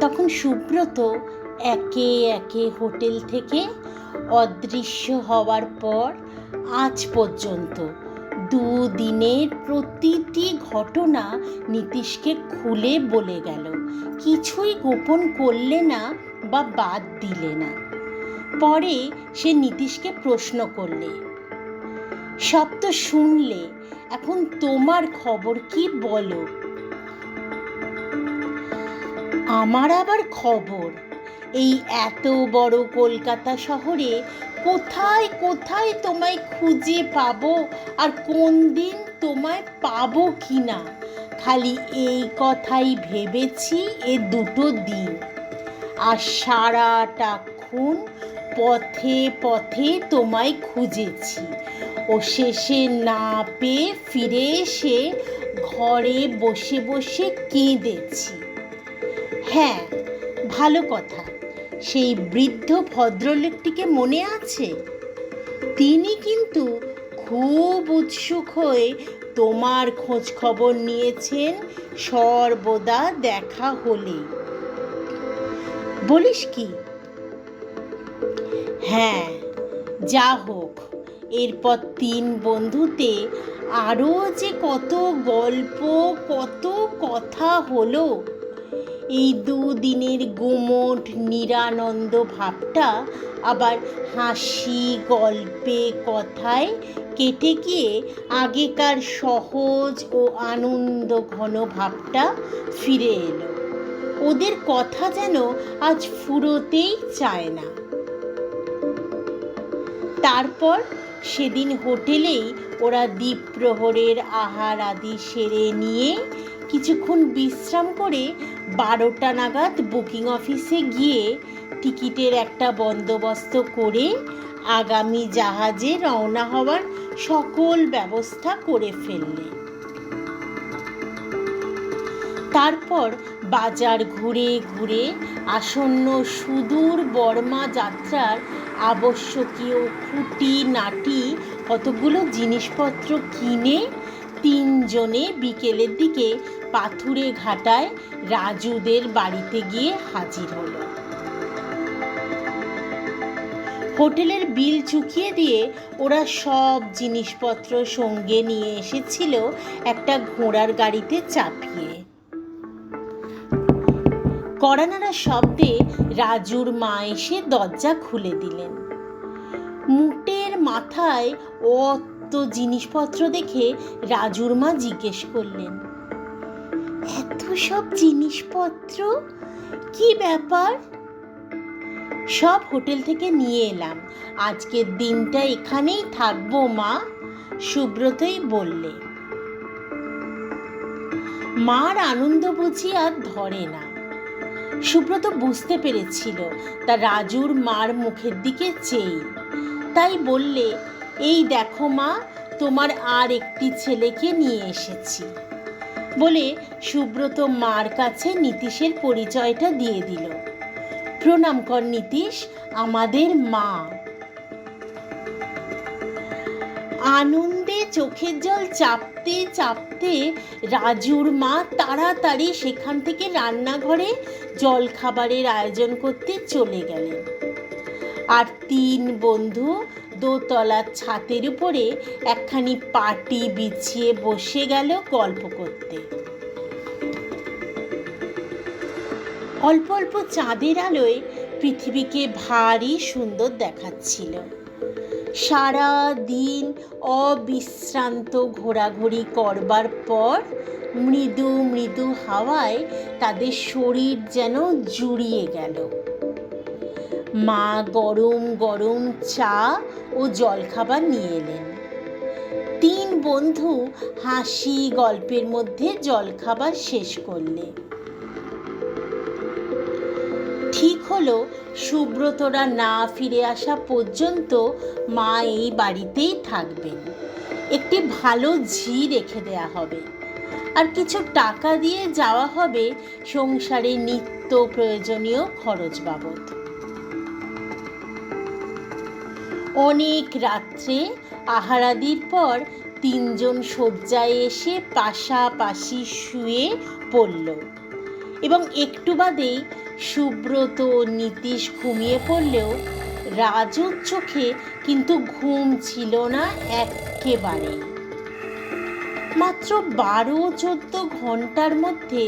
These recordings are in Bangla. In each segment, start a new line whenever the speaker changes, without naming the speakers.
তখন সুব্রত একে একে হোটেল থেকে অদৃশ্য হওয়ার পর আজ পর্যন্ত দুদিনের প্রতিটি ঘটনা নীতিশকে খুলে বলে গেল। কিছুই গোপন করলে না বা বাদ দিলে না। পরে সে নীতিশকে প্রশ্ন করলে, সব তো শুনলে, এখন তোমার খবর কি বলো? আমার আবার খবর? এই এত বড় কলকাতা শহরে কোথায় কোথায় তোমায় খুঁজে পাবো? আর কোন দিন তোমায় পাবো কি না খালি এই কথাই ভেবেছি এ দুটো দিন। আর সারাটাক্ষণ পথে পথে তোমায় খুঁজেছি। ও শেষে না পেয়ে ফিরে এসে ঘরে বসে বসে কেঁদেছি। হ্যাঁ ভালো কথা। সেই বৃদ্ধ ভদ্রলোকটিকে মনে আছে? তিনি কিন্তু খুব উৎসুক হয়ে তোমার খোঁজ খবর নিয়েছেন সর্বদা দেখা হলে। বলিস কি? হ্যাঁ যা হোক, এরপর তিন বন্ধুতে আরও যে কত গল্প, কত কথা হলো এই দুদিনের গুমোট নিরানন্দ ভাবটা আবার হাসি, গল্পে, কথায় কেটে গিয়ে আগেকার সহজ ও আনন্দ ঘন ভাবটা ফিরে এলো। ওদের কথা যেন আজ ফুরোতেই চায় না। তারপর সেদিন হোটেলেই ওরা দ্বীপ প্রহরের আহার আদি সেরে নিয়ে কিছুক্ষণ বিশ্রাম করে বারোটা নাগাদ বুকিং অফিসে গিয়ে টিকিটের একটা বন্দোবস্ত করে আগামী জাহাজে রওনা হওয়ার সকল ব্যবস্থা করে ফেললে। তারপর বাজার ঘুরে ঘুরে আসন্ন সুদূর বর্মা যাত্রার আবশ্যকীয় খুঁটি নাটি কতগুলো জিনিসপত্র কিনে তিনজনে বিকেলের দিকে পাথুরে ঘাটায় রাজুদের বাড়িতে গিয়ে হাজির হলো। হোটেলের বিল চুকিয়ে দিয়ে ওরা সব জিনিসপত্র সঙ্গে নিয়ে এসেছিল একটা ঘোড়ার গাড়িতে চাপিয়ে। কড়ানাড়া শব্দে রাজুর মা এসে দরজা খুলে দিলেন। মুটের মাথায় অত জিনিসপত্র দেখে রাজুর মা জিজ্ঞেস করলেন এত সব জিনিসপত্র? কি ব্যাপার? সব হোটেল থেকে নিয়ে এলাম। আজকের দিনটা এখানেই থাকব, মা, সুব্রতই বললে। মার আনন্দ বুঝি আর ধরে না। সুব্রত বুঝতে পেরেছিল, তা রাজুর মার মুখের দিকে চেয়ে। তাই বললে, এই দেখো মা, তোমার আর একটি ছেলেকে নিয়ে এসেছি। বলে সুব্রত মার কাছে নীতিশের পরিচয়টা দিয়ে দিল। প্রণাম কর নীতিশ, আমাদের মা। আনন্দে চোখের জল চাপতে চাপতে রাজুর মা তাড়াতাড়ি সেখান থেকে রান্নাঘরে জল খাবারের আয়োজন করতে চলে গেলেন। আর তিন বন্ধু দোতলার ছাতের উপরে একখানি পাটি বিছিয়ে বসে গেল গল্প করতে। অল্প অল্প চাঁদের আলোয় পৃথিবীকে ভারী সুন্দর দেখাচ্ছিল। সারা দিন অবিশ্রান্ত ঘোরাঘুরি করবার পর মৃদু মৃদু হাওয়ায় তাদের শরীর যেন জুড়িয়ে গেল। মা গরম গরম চা ও জলখাবার নিয়ে এলেন। তিন বন্ধু হাসি গল্পের মধ্যে জলখাবার শেষ করলে। ঠিক হলো, সুব্রতরা না ফিরে আসা পর্যন্ত মা এই বাড়িতেই থাকবেন। একটি ভালো ঝি রেখে দেয়া হবে। আর কিছু টাকা দিয়ে যাওয়া হবে সংসারে নিত্য প্রয়োজনীয় খরচ বাবদ। অনেক রাত্রে আহারাদির পর তিনজন শয্যায় এসে পাশাপাশি শুয়ে পড়ল। এবং একটু বাদেই সুব্রত নীতিশ ঘুমিয়ে পড়লেও রাজুর চোখে কিন্তু ঘুম ছিল না একেবারে মাত্র বারো চোদ্দ ঘণ্টার মধ্যে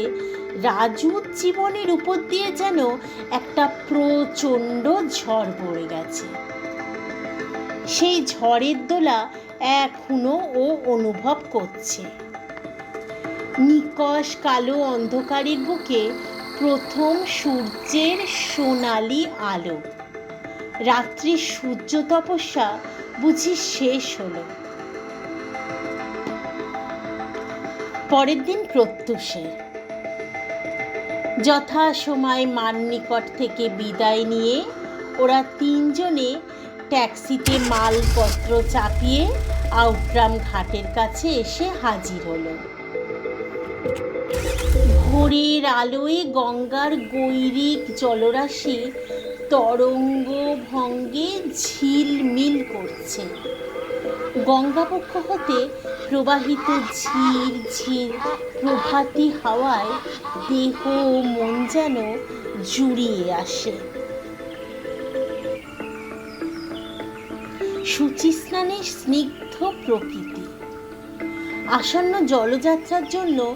রাজুর জীবনের উপর দিয়ে যেন একটা প্রচণ্ড ঝড় পড়ে গেছে। সেই ঝড়ের দোলা এখনও ও অনুভব করছে। নিকশ কালো অন্ধকারের বুকে প্রথম সূর্যের সোনালি আলো। রাত্রির সূর্য তপস্যা বুঝি শেষ হলো। পরের দিন প্রত্যুষে। যথা সময় মান নিকট থেকে বিদায় নিয়ে ওরা তিনজনে ট্যাক্সিতে মালপত্র চাপিয়ে আউটগ্রাম ঘাটের কাছে এসে হাজির হলো। ভোরের আলোয় গঙ্গার গৈরিক জলরাশি তরঙ্গ ভঙ্গে ঝিলমিল করছে। গঙ্গাপক্ষ হতে প্রবাহিত ঝিল ঝিল প্রভাতী হাওয়ায় দেহ মন যেন জুড়িয়ে আসে। সূচিস্নানের স্নিগ্ধ প্রকৃতি। আসন্ন জলযাত্রার জন্য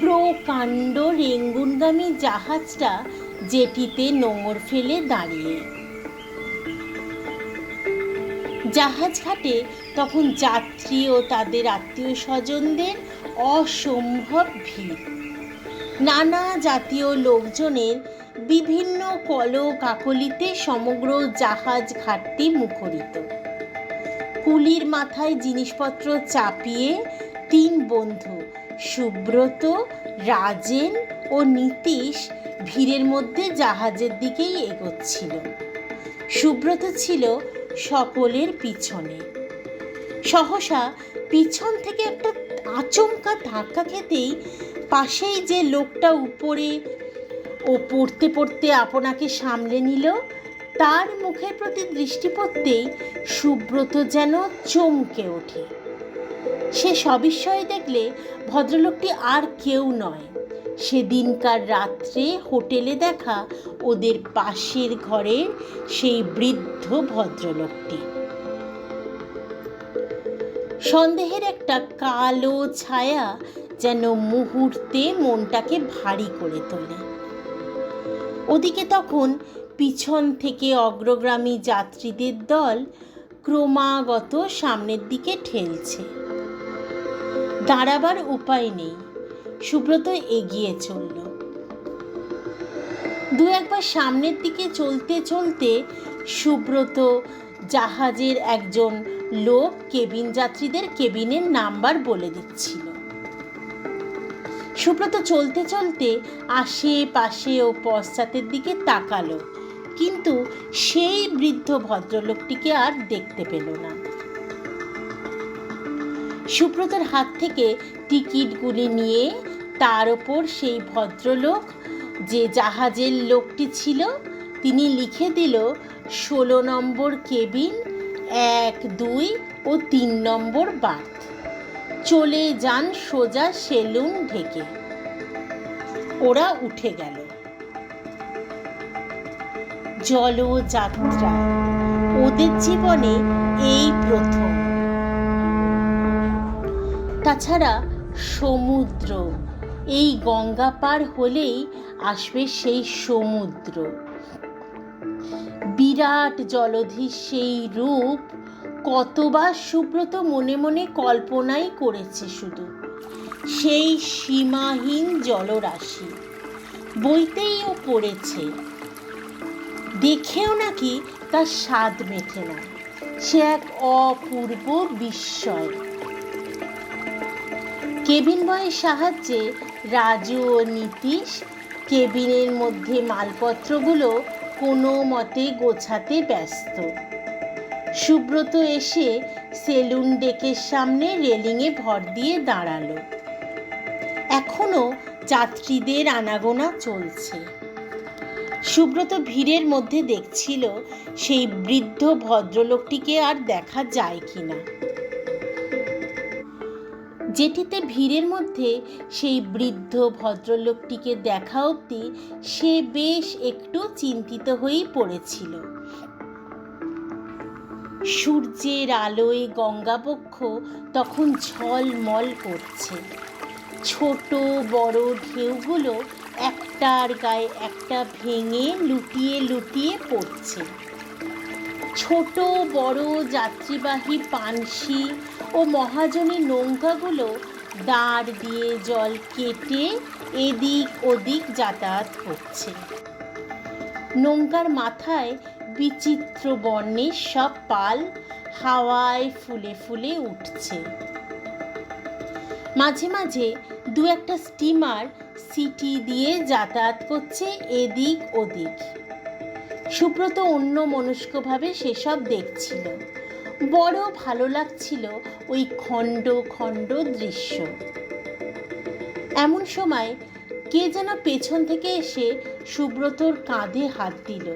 প্রকাণ্ড রেঙ্গুনগামী জাহাজটা জেটিতে নোঙর ফেলে দাঁড়িয়ে। জাহাজ ঘাটে তখন যাত্রী ও তাদের আত্মীয় স্বজনদের অসম্ভব ভিড়। নানা জাতীয় লোকজনের বিভিন্ন কল কাকলিতে সমগ্র জাহাজ ঘাটটি মুখরিত। কুলির মাথায় জিনিসপত্র চাপিয়ে তিন বন্ধু, সুব্রত, রাজেন ও নীতিশ ভিড়ের মধ্যে জাহাজের দিকেই এগোচ্ছিল। সুব্রত ছিল সকলের পিছনে। সহসা পিছন থেকে একটা আচমকা ধাক্কা খেতেই পাশেই যে লোকটা উপরে ও পড়তে পড়তে আপনাকে সামলে নিল তার মুখের প্রতি দৃষ্টি পড়তেই সুব্রত যেন চমকে ওঠে। সে সবিস্ময়ে দেখলে ভদ্রলোকটি আর কেউ নয়। সেদিনকার রাত্রে হোটেলে দেখা ওদের পাশের ঘরের সেই বৃদ্ধ ভদ্রলোকটি। সন্দেহের একটা কালো ছায়া যেন মুহূর্তে মনটাকে ভারী করে তোলে। ওদিকে তখন পিছন থেকে অগ্রগামী যাত্রীদের দল ক্রমাগত সামনের দিকে ঠেলছে। দাঁড়াবার উপায় নেই। সুব্রত এগিয়ে চলল। দু একবার সামনের দিকে চলতে চলতে সুব্রত জাহাজের একজন লোক কেবিন যাত্রীদের কেবিনের নাম্বার বলে দিচ্ছিল। সুব্রত চলতে চলতে আশেপাশে ও পশ্চাতের দিকে তাকালো। কিন্তু সেই বৃদ্ধ ভদ্রলোকটিকে আর দেখতে পেল না। সুব্রতর হাত থেকে টিকিটগুলি নিয়ে তার ওপর সেই ভদ্রলোক যে জাহাজের লোকটি ছিল, তিনি লিখে দিল, ষোলো নম্বর কেবিন, এক, দুই ও তিন নম্বর বার্থ চলে যান সোজা সেলুন ঢেকে। ওরা উঠে গেল। জলযাত্রা। ওদের জীবনে এই প্রথম। তাছাড়া সমুদ্র। এই গঙ্গা পার হলেই আসবে সেই সমুদ্র। বিরাট জলধির সেই রূপ কতবার সুব্রত মনে মনে কল্পনাই করেছে শুধু। সেই সীমাহীন জলরাশি। বইতেই ও পড়েছে দেখেও নাকি তার স্বাদ মেটে না। সে এক অপূর্ব বিস্ময়। কেবিন বয়ের সাহায্যে রাজু ও নীতিশ কেবিনের মধ্যে মালপত্রগুলো কোনো মতে গোছাতে ব্যস্ত। সুব্রত এসে সেলুন ডেকের সামনে রেলিংয়ে ভর দিয়ে দাঁড়াল। এখনও যাত্রীদের আনাগোনা চলছে। সুব্রত ভিড়ের মধ্যে দেখছিল সেই বৃদ্ধ ভদ্রলোকটিকে আর দেখা যায় কিনা। যেটিতে ভিড়ের মধ্যে সেই বৃদ্ধ ভদ্রলোকটিকে দেখা অবধি সে বেশ একটু চিন্তিত হয়েই পড়েছিল। সূর্যের আলোয় গঙ্গাবক্ষ তখন ঝলমল করছে। ছোট বড় ঢেউগুলো একটার গায়ে একটা ভেঙে লুটিয়ে লুটিয়ে পড়ছে। ছোট, বড়, যাত্রীবাহী পানসি ও মহাজনী নৌকাগুলো দাঁড় দিয়ে জল কেটে এদিক ওদিক যাতায়াত করছে। নৌকার মাথায় বিচিত্র বর্ণের সব পাল হাওয়ায় ফুলে ফুলে উঠছে। মাঝে মাঝে দু একটা স্টিমার সিটি দিয়ে যাতায়াত করছে এদিক ওদিক। সুব্রত অন্য মনস্কভাবে সেসব দেখছিল। বড় ভালো লাগছিল ওই খণ্ড খণ্ড দৃশ্য। এমন সময় কে যেন পেছন থেকে এসে সুব্রতর কাঁধে হাত দিল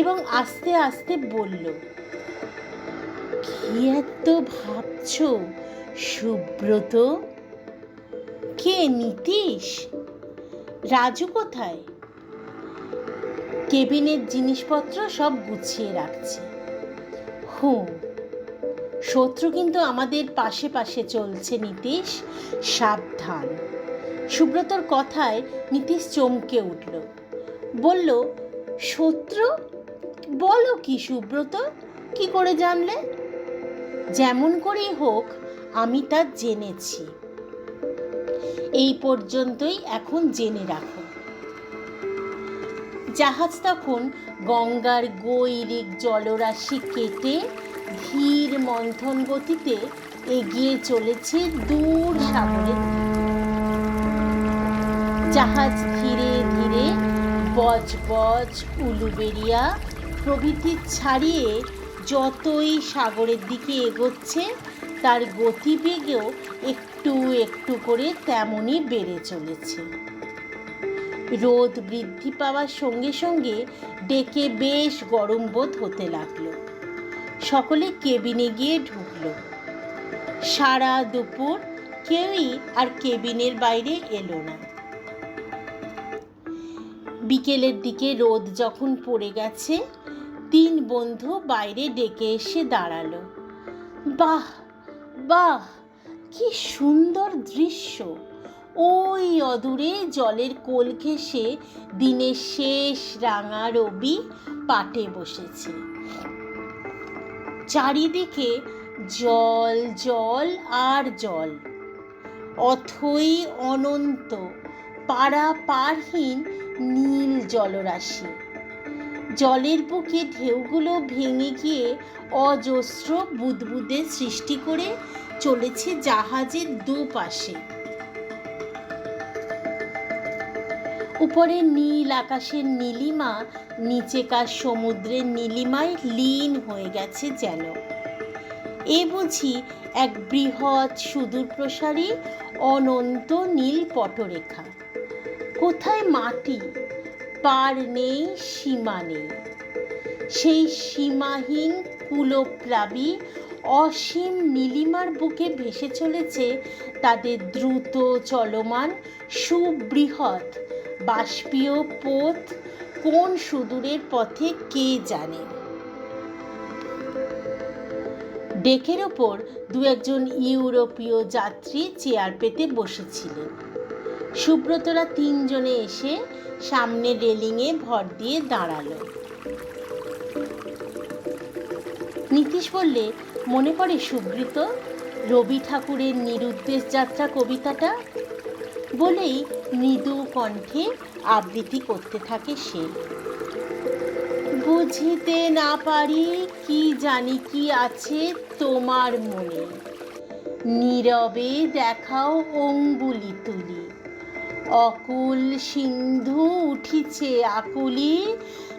এবং আস্তে আস্তে বলল, কি এত ভাবছ সুব্রত? কে নীতিশ? রাজু কোথায়? কেবিনের জিনিসপত্র সব গুছিয়ে রাখছে। হুম, শত্রু কিন্তু আমাদের পাশে পাশে চলছে নীতিশ, সাবধান। সুব্রতর কথায় নীতিশ চমকে উঠল। বলল, শত্রু? বলো কি সুব্রত, কি করে জানলে? যেমন করেই হোক, আমি তা জেনেছি। এই পর্যন্তই এখন জেনে রাখো। জাহাজ তখন গঙ্গার গৈরিক জলরাশি কেটে ধীর মন্থন গতিতে এগিয়ে চলেছে দূর সাগরে। জাহাজ ধীরে ধীরে বজবজ উলুবেরিয়া প্রভৃতি ছাড়িয়ে যতই সাগরের দিকে এগোচ্ছে তার গতিবেগেও একটু একটু করে তেমনই বেড়ে চলেছে। রোদ বৃদ্ধি পাওয়ার সঙ্গে সঙ্গে ডেকে বেশ গরম বোধ হতে লাগল। সকলে কেবিনে গিয়ে ঢুকলো। সারা দুপুর কেউই আর কেবিনের বাইরে এলো না। বিকেলের দিকে রোদ যখন পড়ে গেছে, তিন বন্ধু বাইরে ডেকে এসে দাঁড়াল। বাহ! বাহ, কি সুন্দর দৃশ্য। ওই অদূরে জলের কোল ঘেঁষে দিনের শেষ রাঙা রবি পাটে বসেছে। চারিদিকে জল জল আর জল। অথই অনন্ত পাড়া পারহীন নীল জলরাশি। জলের বুকে ঢেউগুলো ভেঙে গিয়ে অজস্র বুদবুদে সৃষ্টি করে চলেছে জাহাজের দুপাশে। উপরে নীল আকাশের নীলিমা, নিচেকার সমুদ্রের নীলিমায় লীন হয়ে গেছে যেন। এ বুঝি এক বৃহৎ সুদূর প্রসারী, অনন্ত নীল পটরেখা। কোথায় মাটি? পার নেই, সীমা নেই। সেই সীমাহীন কুলপ্লাবী অসীম নীলিমার বুকে ভেসে চলেছে তাদের দ্রুত চলমান সুবৃহৎ বাষ্পীয় পথ কোন সুদূরের পথে কে জানে। ডেকের ওপর দু একজন ইউরোপীয় যাত্রী চেয়ার পেতে বসেছিলেন। সুব্রতরা তিনজনে এসে সামনে রেলিংয়ে ভর দিয়ে দাঁড়াল। নীতিশ বললে, মনে পড়ে সুব্রত? রবি ঠাকুরের নিরুদ্দেশ যাত্রা কবিতাটা? বলেই মৃদু কণ্ঠে আবৃত্তি করতে থাকে সে। বুঝিতে না পারি, কি জানি কি আছে তোমার মনে। নীরবে দেখাও অঙ্গুলি তুলি। অকুল সিন্ধু উঠিছে আকুলি,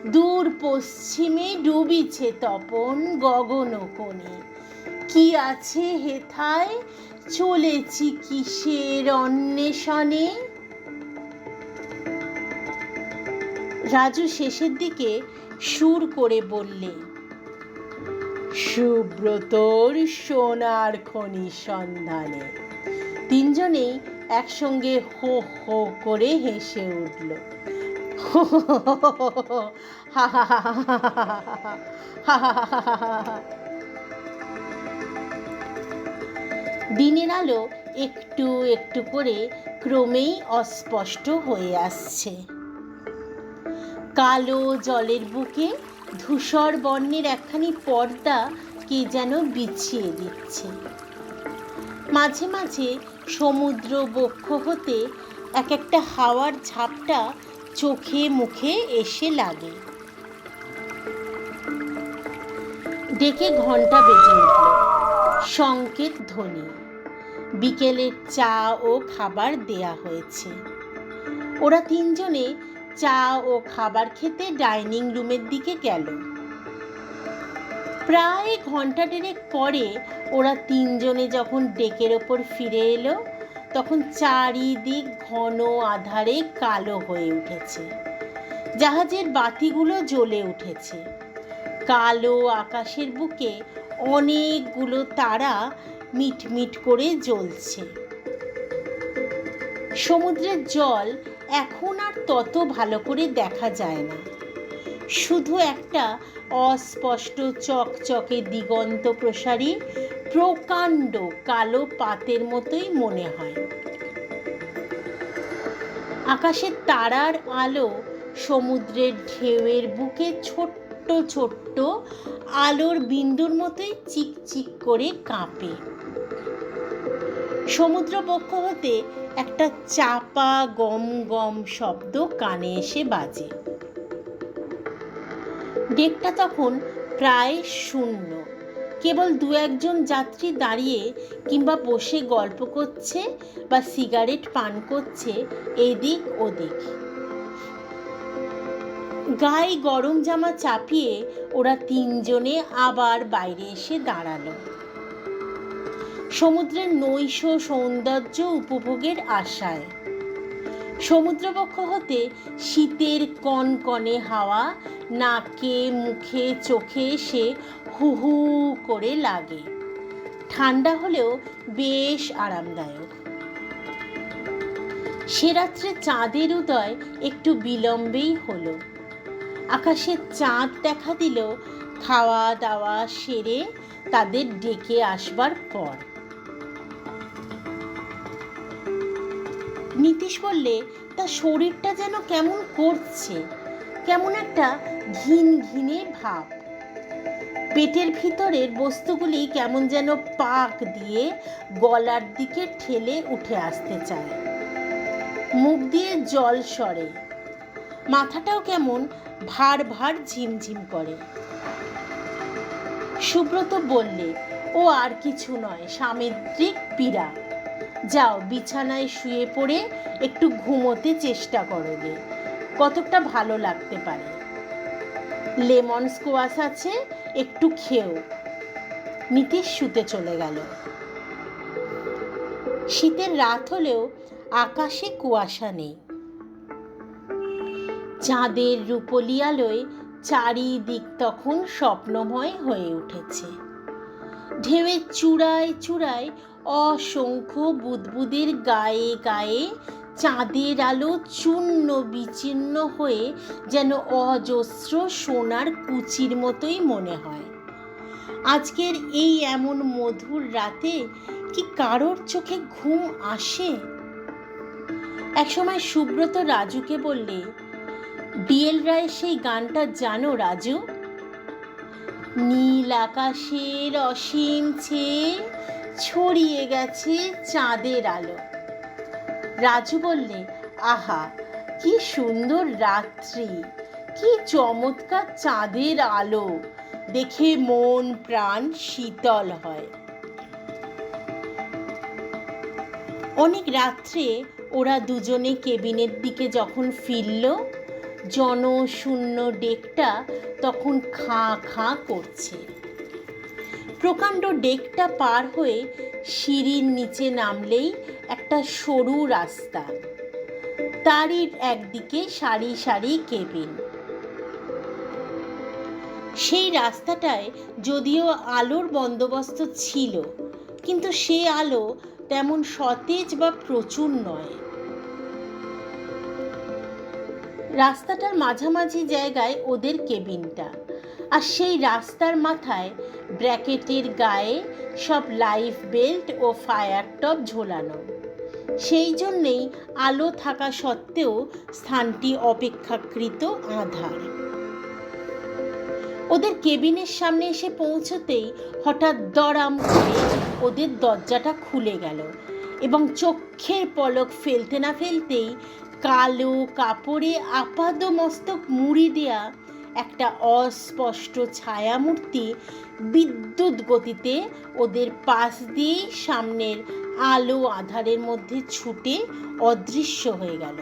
দূর পশ্চিমে ডুবিছে তপন গগন কোণে। কি আছে হেথায়? চলেছি কিসের অন্বেষণে? রাজু শেষের দিকে সুর করে বললে, সুব্রতর সোনার খনি সন্ধানে। তিনজনেই একসঙ্গে হো হো করে হেসে উঠল দিনের আলো একটু একটু করে ক্রমেই অস্পষ্ট হয়ে আসছে কালো জলের বুকে ধূসর বর্ণের একখানি পর্দা কে যেন বিছিয়ে দিচ্ছে মাঝে মাঝে সমুদ্র বক্ষ হতে এক একটা হাওয়ার ঝাপটা চোখে মুখে এসে লাগে। ডেকে ঘণ্টা বেজে উঠল। সংকেত ধ্বনি। বিকেলের চা ও খাবার দেয়া হয়েছে। ওরা তিনজনে চা ও খাবার খেতে ডাইনিং রুমের দিকে গেল। প্রায় ঘণ্টা দেড়েক পরে ওরা তিনজনে যখন ডেকের ওপর ফিরে এলো, তখন চারিদিক ঘন আধারে কালো হয়ে উঠেছে। জাহাজের বাতিগুলো জ্বলে উঠেছে। কালো আকাশের বুকে অনেকগুলো তারা মিটমিট করে জ্বলছে। সমুদ্রের জল এখন আর তত ভালো করে দেখা যায় না। শুধু একটা অস্পষ্ট চকচকে দিগন্ত প্রসারী প্রকাণ্ড কালো পাতের মতোই মনে হয়। আকাশের তারার আলো সমুদ্রের ঢেউয়ের বুকে ছোট্ট ছোট্ট আলোর বিন্দুর মতোই চিকচিক করে কাঁপে। সমুদ্র বক্ষ হতে একটা চাপা গম গম শব্দ কানে এসে বাজে। ডেকটা তখন প্রায় শূন্য। কেবল দু একজন যাত্রী দাঁড়িয়ে কিংবা বসে গল্প করছে বা সিগারেট পান করছে এদিক ওদিক। গায়ে গরম জামা চাপিয়ে ওরা তিনজনে আবার বাইরে এসে দাঁড়াল। সমুদ্রের নৈশ সৌন্দর্য উপভোগের আশায়। সমুদ্রবক্ষ হতে শীতের কনকনে হাওয়া, নাকে, মুখে, চোখে এসে হু হু করে লাগে। ঠান্ডা হলেও বেশ আরামদায়ক। সে রাত্রে চাঁদের উদয় একটু বিলম্বেই হলো। আকাশে চাঁদ দেখা দিল খাওয়া দাওয়া সেরে তাদের ডেকে আসবার পর নীতিশ বললে তার শরীরটা যেন কেমন করছে? কেমন একটা ঘিন ঘিনে ভাব। পেটের ভিতরের বস্তুগুলি কেমন যেন পাক দিয়ে গলার দিকে ঠেলে উঠে আসতে চায়। মুখ দিয়ে জল সরে। মাথাটাও কেমন ভার ভার ঝিমঝিম করে। সুব্রত বললে, ও আর কিছু নয়, সামুদ্রিক পীড়া। যাও, বিছানায় শুয়ে পড়ে একটু ঘুমোতে চেষ্টা করো গে। কতকটা ভালো লাগতে পারে। লেমন স্কোয়াশ আছে, একটু খেও। নীতিশ শুতে চলে গেল। শীতের রাত হলেও আকাশে কুয়াশা নেই। চাঁদের রূপলি আলোয় চারিদিক তখন স্বপ্নময় হয়ে উঠেছে। ঢেউয়ের চূড়ায় চূড়ায় অসংখ্য বুদবুদের গায়ে গায়ে চাঁদের আলো চূর্ণ বিচ্ছিন্ন হয়ে যেন অজস্র সোনার কুচির মতোই মনে হয়। আজকের এই এমন মধুর রাতে কি কারোর চোখে ঘুম আসে? একসময় সুব্রত রাজুকে বললে, ডিএল রায়ের সেই গানটা জানো রাজু? নীল আকাশের অসীম ছেয়ে ছড়িয়ে গেছে চাঁদের আলো। রাজু বললে, আহা, কি সুন্দর রাত্রি, কি চমৎকার চাঁদের আলো, দেখে মন প্রাণ শীতল হয়। অনেক রাত্রে ওরা দুজনে কেবিনের দিকে যখন ফিরল জনশূন্য ডেকটা তখন খাঁ খাঁ করছে। প্রকাণ্ড ডেকটা পার হয়ে সিঁড়ির নিচে নামলেই একটা সরু রাস্তা। তারই একদিকে সারি সারি কেবিন। সেই রাস্তাটায় যদিও আলোর বন্দোবস্ত ছিল, কিন্তু সে আলো তেমন সতেজ বা প্রচুর নয়। রাস্তাটার মাঝামাঝি জায়গায় ওদের কেবিনটা। আর সেই রাস্তার মাথায় ব্র্যাকেটের গায়ে সব লাইফ বেল্ট ও ফায়ার টপ ঝোলানো। সেই জন্যেই আলো থাকা সত্ত্বেও স্থানটি অপেক্ষাকৃত আধার। ওদের কেবিনের সামনে এসে পৌঁছতেই হঠাৎ দড়াম করে ওদের দরজাটা খুলে গেল এবং চোখের পলক ফেলতে না ফেলতেই কালো কাপড়ে আপাদ মস্তক মুড়ি দেয়া একটা অস্পষ্ট ছায়ামূর্তি বিদ্যুৎ গতিতে ওদের পাশ দিয়েই সামনের আলো আধারের মধ্যে ছুটে অদৃশ্য হয়ে গেল।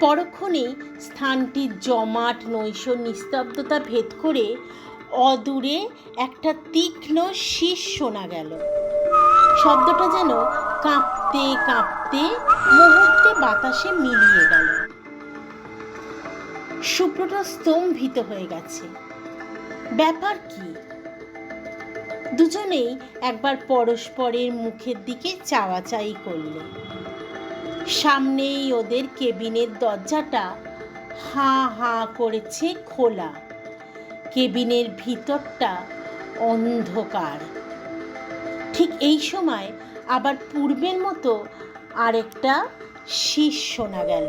পরক্ষণেই স্থানটির জমাট, নৈশ, নিস্তব্ধতা ভেদ করে অদূরে একটা তীক্ষ্ণ শীষ শোনা গেল। শব্দটা যেন কাঁপতে কাঁপতে মুহূর্তে বাতাসে মিলিয়ে গেল। সুব্রত স্তম্ভিত হয়ে গেছে। ব্যাপার কি? দুজনেই একবার পরস্পরের মুখের দিকে চাওয়াচাই করল। সামনেই ওদের কেবিনের দরজাটা হাঁ হাঁ করেছে খোলা। কেবিনের ভিতরটা অন্ধকার। ঠিক এই সময় আবার পূর্বের মতো আরেকটা শীষ শোনা গেল।